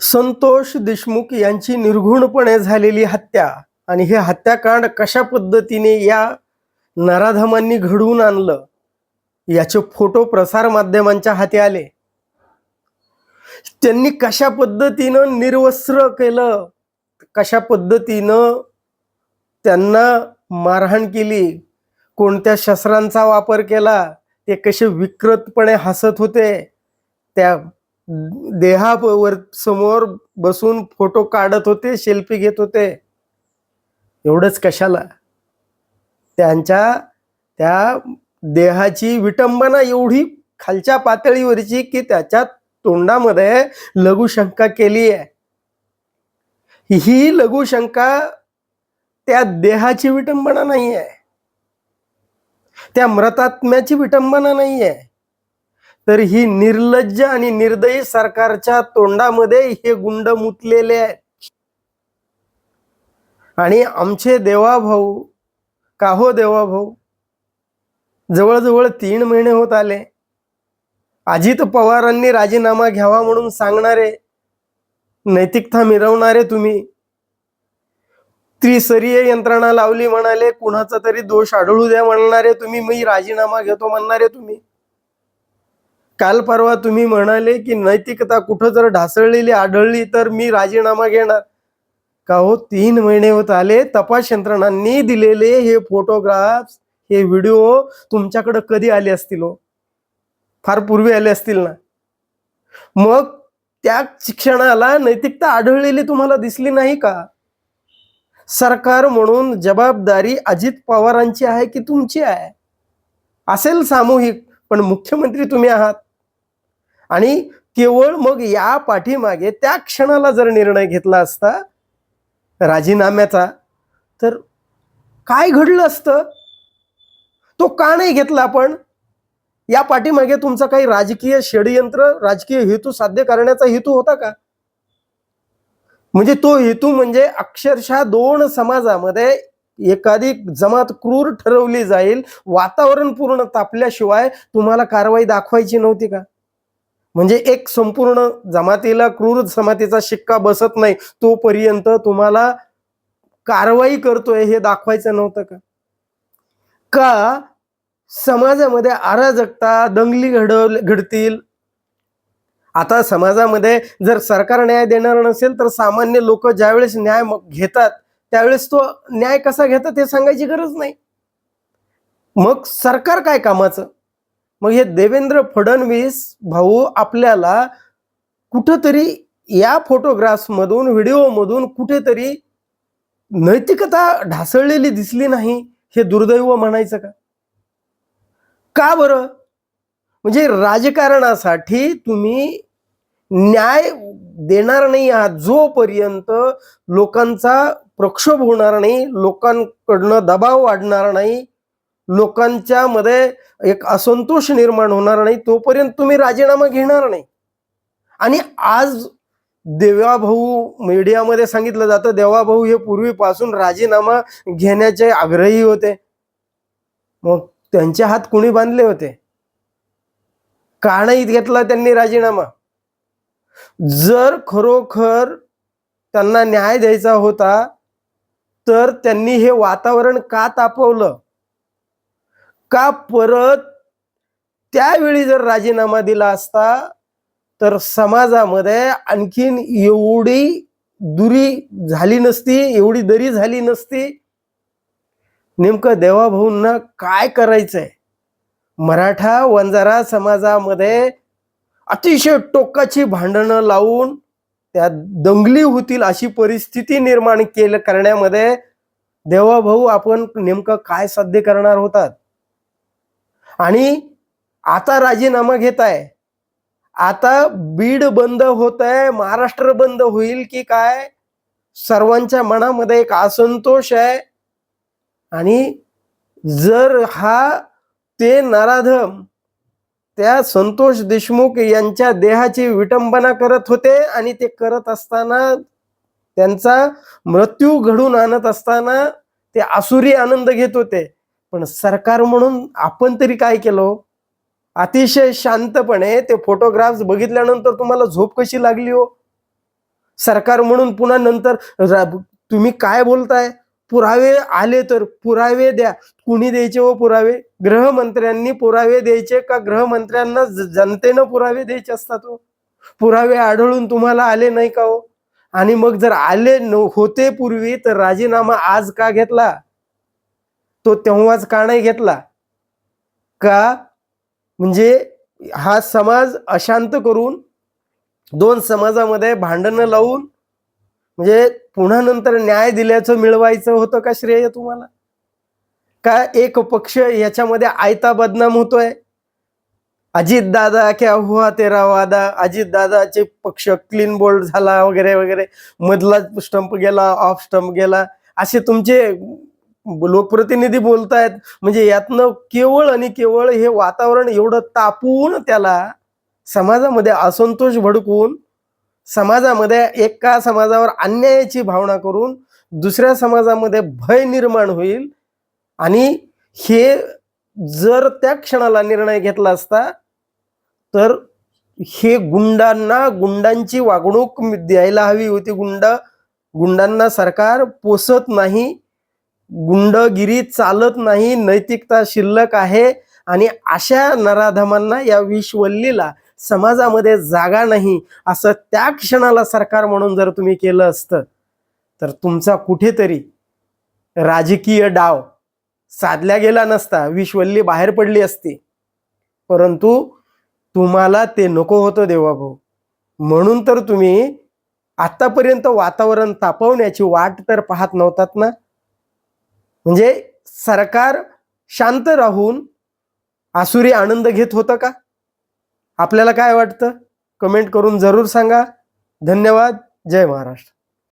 संतोष देशमुख यांची निर्घुणपणे झालेली हत्या आणि हे हत्याकांड कशा पद्धतीने या नराधमांनी घडवून आणलं याचे फोटो प्रसार माध्यमांच्या हाती आले. त्यांनी कशा पद्धतीनं निर्वस्त्र केलं कशा पद्धतीनं त्यांना मारहाण केली कोणत्या शस्त्रांचा वापर केला ते कसे विकृतपणे हसत होते त्या देहावर समोर बसून फोटो काढत होते सेल्फी घेत होते. एवढंच कशाला? त्यांच्या त्या देहाची विटंबना एवढी खालच्या पातळीवरची की त्याच्या तोंडामध्ये लघुशंका केली आहे ही लघुशंका त्या देहाची विटंबना नाही आहे त्या मृतात्म्याची विटंबना नाही आहे तर ही निर्लज्ज आणि निर्दयी सरकारच्या तोंडामध्ये हे गुंड मुतलेले आहेत. आणि आमचे देवाभाऊ का हो देवाभाऊ जवळजवळ तीन महिने होत आले. अजित पवारांनी राजीनामा घ्यावा म्हणून सांगणारे नैतिकता मिरवणारे तुम्ही. त्रिसरीय यंत्रणा लावली म्हणाले कुणाचा तरी दोष आढळू द्या म्हणणारे तुम्ही मी राजीनामा घेतो म्हणणारे तुम्ही. काल परवा तुम्ही म्हणाले की नैतिकता कुठं जर ढासळलेली आढळली तर मी राजीनामा घेणार. का हो? तीन महिने होत आले तपास यंत्रणांनी दिलेले हे फोटोग्राफ्स हे व्हिडिओ तुमच्याकडं कधी आले असतील हो? फार पूर्वी आले असतील ना? मग त्या शिक्षणाला नैतिकता आढळलेली तुम्हाला दिसली नाही का? सरकार म्हणून जबाबदारी अजित पवारांची आहे की तुमची आहे? असेल सामूहिक पण मुख्यमंत्री तुम्ही आहात. आणि केवळ मग या पाठीमागे त्या क्षणाला जर निर्णय घेतला असता राजीनाम्याचा तर काय घडलं असतं? तो का नाही घेतला आपण? या पाठीमागे तुमचा काही राजकीय षडयंत्र राजकीय हेतू साध्य करण्याचा हेतू होता का? म्हणजे तो हेतू म्हणजे अक्षरशः दोन समाजामध्ये एखादी जमात क्रूर ठरवली जाईल वातावरण पूर्ण तापल्याशिवाय तुम्हाला कारवाई दाखवायची नव्हती का? म्हणजे एक संपूर्ण जमातीला क्रूर जमातीचा शिक्का बसत नाही. तोपर्यंत तुम्हाला कारवाई करतोय हे दाखवायचं नव्हतं का? का समाजामध्ये अराजकता दंगली घडव घडतील? आता समाजामध्ये जर सरकार न्याय देणार नसेल तर सामान्य लोक ज्यावेळेस न्याय घेतात त्यावेळेस तो न्याय कसा घेतात हे सांगायची गरज नाही. मग सरकार काय कामाचं? मग हे देवेंद्र फडणवीस भाऊ आपल्याला कुठंतरी या फोटोग्राफ्समधून मधून व्हिडिओ मधून कुठेतरी नैतिकता ढासळलेली दिसली नाही हे दुर्दैव म्हणायचं का? का बरं? म्हणजे राजकारणासाठी तुम्ही न्याय देणार नाही आहात जोपर्यंत लोकांचा प्रक्षोभ होणार नाही लोकांकडनं दबाव वाढणार नाही लोकांच्या मध्ये एक असंतोष निर्माण होणार नाही तोपर्यंत तुम्ही राजीनामा घेणार नाही. आणि आज देवाभाऊ मीडियामध्ये सांगितलं जातं देवाभाऊ हे पूर्वीपासून राजीनामा घेण्याचे आग्रही होते. मग त्यांचे हात कुणी बांधले होते? का नाही घेतला त्यांनी राजीनामा. जर खरोखर त्यांना न्याय द्यायचा होता तर त्यांनी हे वातावरण का तापवलं? का परत त्यावेळी जर राजीनामा दिला असता तर समाजामध्ये आणखीन एवढी दुरी झाली नसती एवढी दरी झाली नसती. नेमकं देवाभाऊंना काय करायचंय? मराठा वंजारा समाजामध्ये अतिशय टोकाची भांडणं लावून त्या दंगली होतील अशी परिस्थिती निर्माण केलं करण्यामध्ये देवाभाऊ आपण नेमकं काय साध्य करणार होतात? आणि आता राजीनामा घेत आहे आता बीड बंद होत आहे महाराष्ट्र बंद होईल की काय? सर्वांच्या मनामध्ये एक असंतोष आहे. आणि जर हा ते नराधम त्या संतोष देशमुख यांच्या देहाची विटंबना करत होते आणि ते करत असताना त्यांचा मृत्यू घडून आणत असताना ते आसुरी आनंद घेत होते. पण सरकार म्हणून आपण तरी काय केलं? अतिशय शांतपणे ते फोटोग्राफ्स बघितल्यानंतर तुम्हाला झोप कशी लागली हो? सरकार म्हणून पुन्हा नंतर तुम्ही काय बोलताय? पुरावे आले तर पुरावे द्या. कुणी द्यायचे व पुरावे? गृहमंत्र्यांनी पुरावे द्यायचे का गृहमंत्र्यांना जनतेनं पुरावे द्यायचे असतात हो? पुरावे आढळून तुम्हाला आले नाही का हो? आणि मग जर आले न होते पूर्वी तर राजीनामा आज का घेतला? तो तेव्हाच का नाही घेतला? का? म्हणजे हा समाज अशांत करून दोन समाजामध्ये भांडणं लावून म्हणजे पुन्हा नंतर न्याय दिल्याचं मिळवायचं होतं का श्रेय तुम्हाला? का एक पक्ष याच्यामध्ये आयता बदनाम होतोय? अजित दादा क्या हुआ तेरा वादा अजित दादाचे पक्ष क्लीन बोल्ड झाला वगैरे वगैरे. मधला स्टंप गेला ऑफ स्टंप गेला. असे तुमचे लोकप्रतिनिधी बोलतायत. म्हणजे यातनं केवळ आणि केवळ हे वातावरण एवढं तापून त्याला समाजामध्ये असंतोष भडकून समाजामध्ये एका समाजावर अन्यायाची भावना करून दुसऱ्या समाजामध्ये भय निर्माण होईल. आणि हे जर त्या क्षणाला निर्णय घेतला असता तर हे गुंडांना गुंडांची वागणूक द्यायला हवी होती. गुंड गुंडांना सरकार पोसत नाही. गुंडगिरी चालत नाही नैतिकता शिल्लक आहे आणि अशा नराधमांना या विश्वल्लीला समाजामध्ये जागा नाही असं त्या क्षणाला सरकार म्हणून जर तुम्ही केलं असतं तर तुमचा कुठेतरी राजकीय डाव साधल्या गेला नसता विश्वल्ली बाहेर पडली असती. परंतु तुम्हाला ते नको होतं देवाभाऊ म्हणून तर तुम्ही आतापर्यंत वातावरण तापवण्याची वाट तर पाहत नव्हतात ना? म्हणजे सरकार शांत राहून आसुरी आनंद घेत होतं का? आपल्याला काय वाटतं? कमेंट करून जरूर सांगा. धन्यवाद. जय महाराष्ट्र.